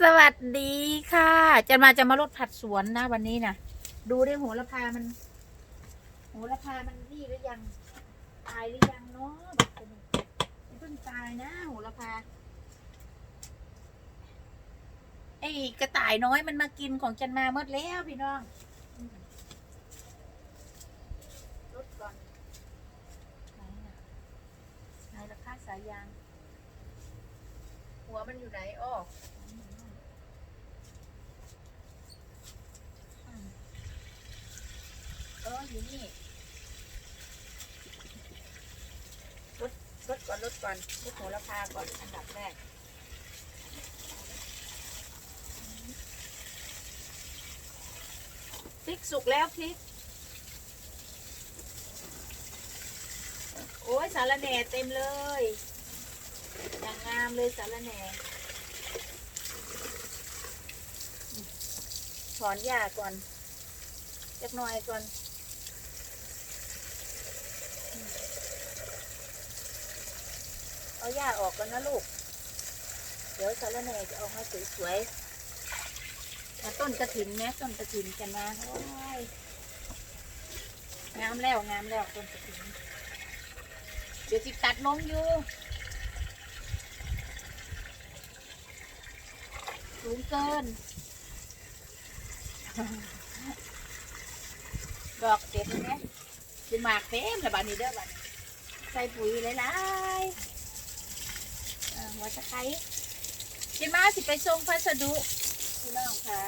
สวัสดีค่ะ จะมาจะมาลดผัดสวนนะวันนี้นะดูได้โหระพามันโหระพามันนี่หรือยัง ตายหรือยังเนาะบบนี้อย่าเพิ่งตายนะโหระพาไอ้กระต่ายน้อยมันมากินของจันมาเมื่อแล้วพี่น้องลดก่อนไหนนะไหนราคาสายยาง หัวมันอยู่ไหนอ้อ เอออยู่นี่ลดลดก่อนลดก่อนลดโหระพาก่อนอันดับแรกพริกสุกแล้วพริก โอ้ยสารแหน่เต็มเลยอย่างงามเลยสารแหน่ถอนหญ้าก่อนจักหน่อยก่อน เอาหญ้าออกก่อนนะลูก เดี๋ยวสารแหน่จะออกมาสวยๆต้นกระถินแม่ต้นกระถินกันนะโอ้ยงามแล้วงามแล้วต้นกระถินเดี๋ยวจิตัดลงอยู่สูงเกิน ดอกเด็ดไหมสิหมากเต็มแล้วบานนี้เด้อบัดนี้ใส่ปุ๋ยหลายๆ หัวตะไคร้กินมาสิไปส่งพัสดุพี่น้องค่ะ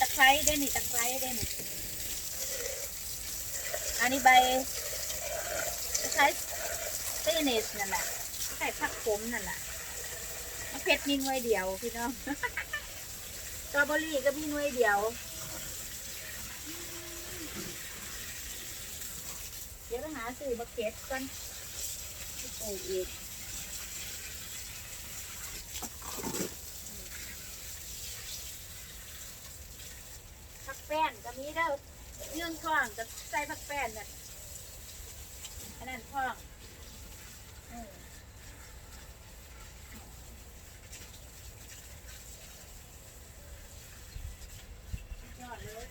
ตะไคร้ได้นี่ตะไคร้ได้นี่อันนี้ใบตะไคร้เตเนสนั่นแหละไข่ผักขมนั่นแหละมะเพชรมีหน่วยเดียวพี่น้องสตรอเบอรี่ก็มีหน่วยเดียว เดี๋ยวไปหา ซื้อมะเขือกันโอ้อีกผักแป้นก็มีเด้อเรื่องท้องจะใส่ผักแป้นน่ะอันนั้นท้องเออ ยอดเลย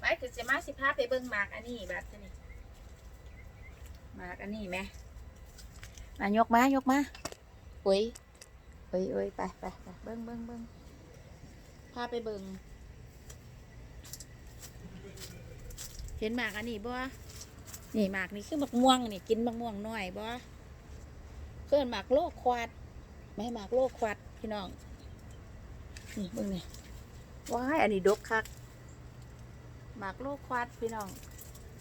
ไป คือจะมาสิพาไปเบิ่งหมากอันนี้แบบนี้หมากอันนี้ไหมมายกมายกมาโอ้ยโอ้ยโอ้ยไปไปไปเบิ่งเบิ่งเบิ่งพาไปเบิ่งเห็นหมากอันนี้บ่นี่หมากนี่คือมะม่วงนี่กินมะม่วงน้อยบ่เพื่อนหมากโลกควาดไม่ให้หมากโลกควาดพี่น้องนี่เบิ่งนี่ว้ายอันนี้ดกคัก หมากโลกควาดพี่น้อง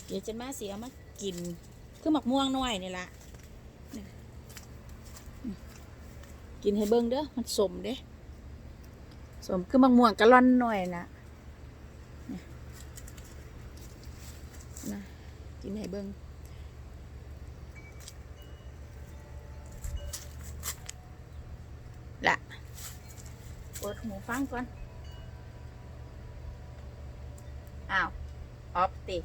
เดี๋ยวจะมาสียมากิน คือหมักม่วงน้อยนี่ละกินให้เบิ่งเด้อ มันสมเด้สมคือหมักม่วงกะล่อนหน่อยนะนะกินให้เบิ่งละเปิดหูฟังก่อน อ้าว ออฟ ติ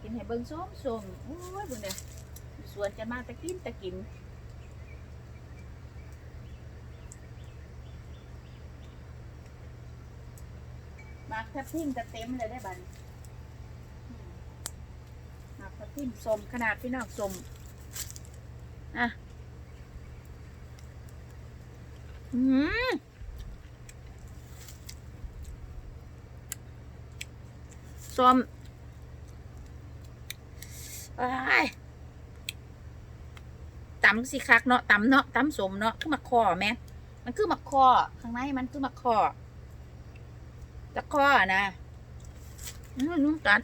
กินให้เบิ่งส้มส้มโอ้ยเบิ่งเด้อสวนจะมาตะกินตะกินมากทับทิมจะเต็มเลยได้บันมหมากทับทิมสมขนาดพี่น้องสมอะ อืม สมอ้ายตำสิคักเนาะตำเนาะตำสมเนาะคือมักคอแม่มันคือมักคอข้างในมันคือมักคอตะคอนะอืมนุ่มกัน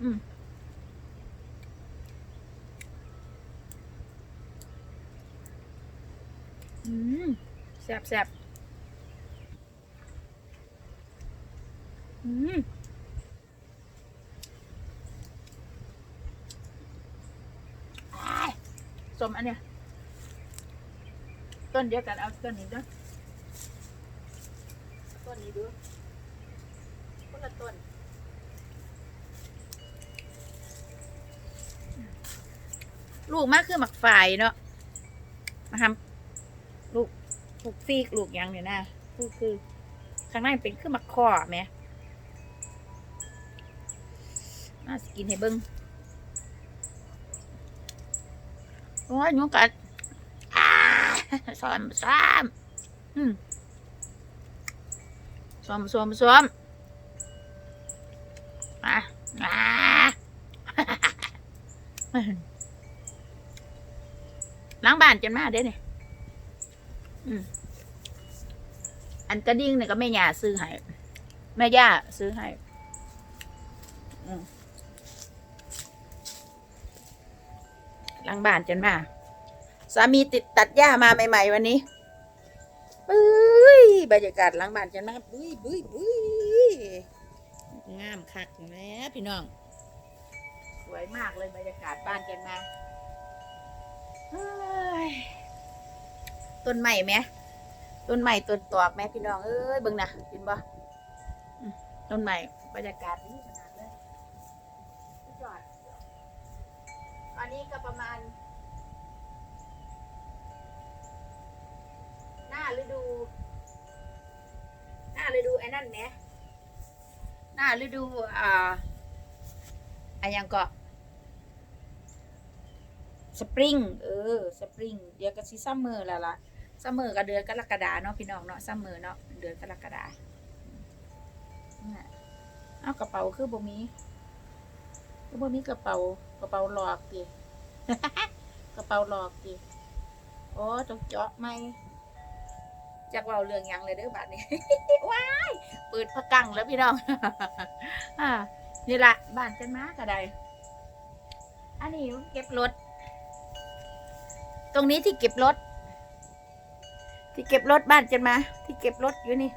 อืมอืมแซ่บแซ่บอืมอ้าย สมอันเนี้ยต้นเดียวกันเอาต้นนี้ด้วยต้นนี้ดูคนละต้นลูกมากคือหมักฝ่ายเนาะมาทำลูกลูกซีกลูกยังเนี่ยนะคือคือข้างในเป็นคือหมักคอไหมน่าสกินให้เบิ้ง โอ้ยยุงกัดซ้อมซ้อมซ้อมซ้อมซ้อมอะอ่าล้างบ้านจนมาเด้เนี่ยอันกระดิ่งเนี่ยก็แม่ย่าซื้อให้ แม่ย่าซื้อให้ อืม ล้างบ้านจนมา สามีติดตัดหญ้ามาใหม่ ๆ วันนี้ปุ้ยบรรยากาศล้างบ้านจนมาบุ้ยบุ้ยบุ้ยงามคักแม่พี่น้อง สวยมากเลยบรรยากาศบ้านจนมาเฮ้ยต้นใหม่ไหมต้นใหม่ต้นตอกไหมพี่น้องเอ้ยเบิ่งนะเห็นบ่อืมต้นใหม่บรรยากาศดี นี้ก็ประมาณ หน้าฤดู หน้าฤดูไอ้นั่นไหมหน้าฤดูอ่าอะไรยังก็สปริงเออสปริงเดี๋ยวก็สิซัมเมอร์แล้วล่ะซัมเมอร์ก็เดือนกรกฎาเนาะพี่น้องเนาะซัมเมอร์เนาะเดือนกรกฎานั่นน่ะเอากระเป๋าคือบ่มีคือบ่มีกระเป๋ากระเป๋าหลอกดิ กระเป๋าหลอกดิโอ้ต้องเจาะไหมจากเว้าเรื่องยังเลยเด้อบัดนี้ ว้ายเปิดพะกังแล้วพี่น้องอ่านี่ละบ้านกันมาก็ได้อันนี้เก็บรถ ตรงนี้ที่เก็บรถ ที่เก็บรถบ้านจันมา ที่เก็บรถอยู่นี่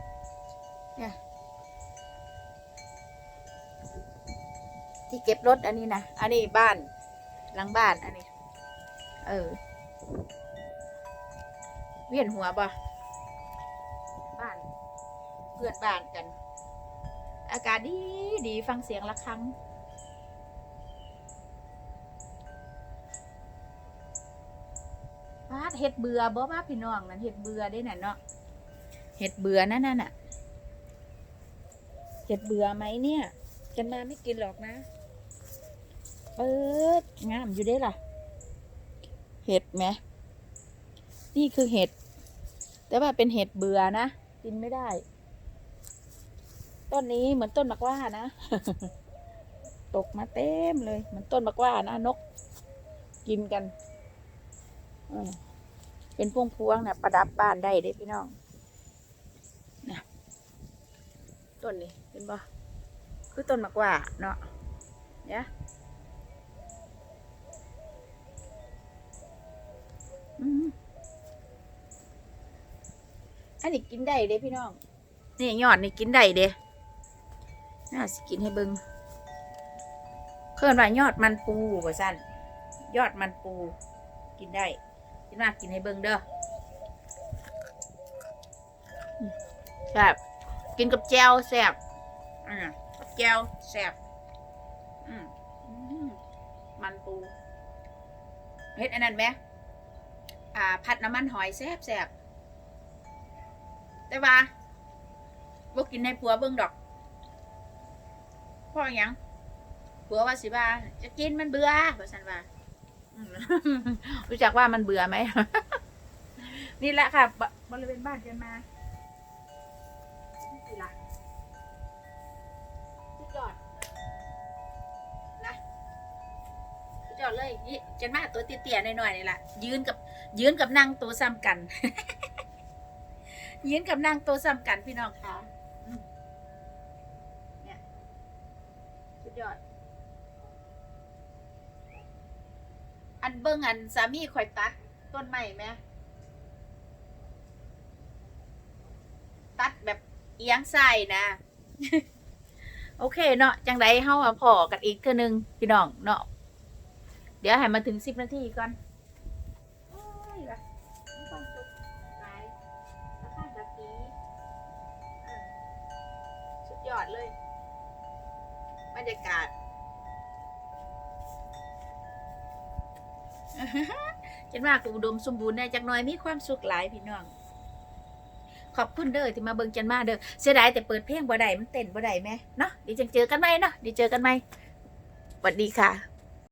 เนี่ยที่เก็บรถอันนี้นะ อันนี้บ้าน หลังบ้านอันนี้ เออ เวียนหัวบ่บ้าน เพื่อนบ้านกัน อากาศดีดีฟังเสียงะระฆังพาดเห็ดเบื่อบ่ว่าพี่น้องนั่นเห็ดเบื่อได้น่ะเนาะเห็ดเบื่อนั่นน่ะเห็ดเบื่อไหมเนี่ย กันมาไม่กินหรอกนะ เปิดงามอยู่ได้ล่ะ เห็ดไหมนี่คือเห็ด แต่ว่าเป็นเห็ดเบื่อนะกินไม่ได้ ต้นนี้เหมือนต้นมะกว่านะ ตกมาเต็มเลยเหมือนต้นมะกว่านะนก กินกันเป็นพวงพวงนะประดับบ้านได้เด้พี่น้องนะต้นนี้เป็นบ่คือต้นมะกว่าเนาะเนี่ย อันนี้กินได้เด้พี่น้อง นี่ยอดนี่กินได้เด้น่าสิกินให้เบิงเพิ่อนว่ายอดมันปูว่าสั้นยอดมันปู กินได้กินมากกินให้เบิงเด้อแซ่บกินกับแจวแซ่บอ่ากับแจวแซ่บอืมอืมมันปูเฮ็ดอันนั้นไหมอ่า ผัดน้ำมันหอยแซ่บแซ่บ แต่ว่าบ่กินให้ผัวเบิ่งดอกเพราะหยังผัวว่าสิว่าจะกินมันเบื่อว่าซั่นว่ารู้จักว่ามันเบื่อไหม นี่แหละค่ะบริเวณบ้านเดินมานี่ละสุดยอดนะสุดยอดเลยนี่เจนมาตัวเตี้ยๆหน่อยๆนี่แหละยืนกับ ยืนกับนางตัวซ้ำกัน ยืนกับนางตัวซ้ำกันพี่น้องค่ะอืมเนี่ยสุดยอด อันเบิ้งอันสามีข่อยตัด ต้นไม้ไหม ตัดแบบเอียงใส่นะ โอเคเนาะจังไดเฮาอะพอกันอีกเทื่อนึง พี่น้องเนาะเดี๋ยวให้มาถึงสิบนาทีก่อน บรรยากาศจันว่ากอุดมสมบูรณ์แน่จักหน่อยมีความสุขหลายพี่น้อง ขอบคุณเด้อที่มาเบิ่งจันมาเด้อเสียดายแต่เปิดเพลงบ่ได้มันเต้นบ่ได้แหมเนาะเดี๋ยวจังเจอกันไหมเนาะเดี๋ยวเจอกันไหมสวัสดีค่ะ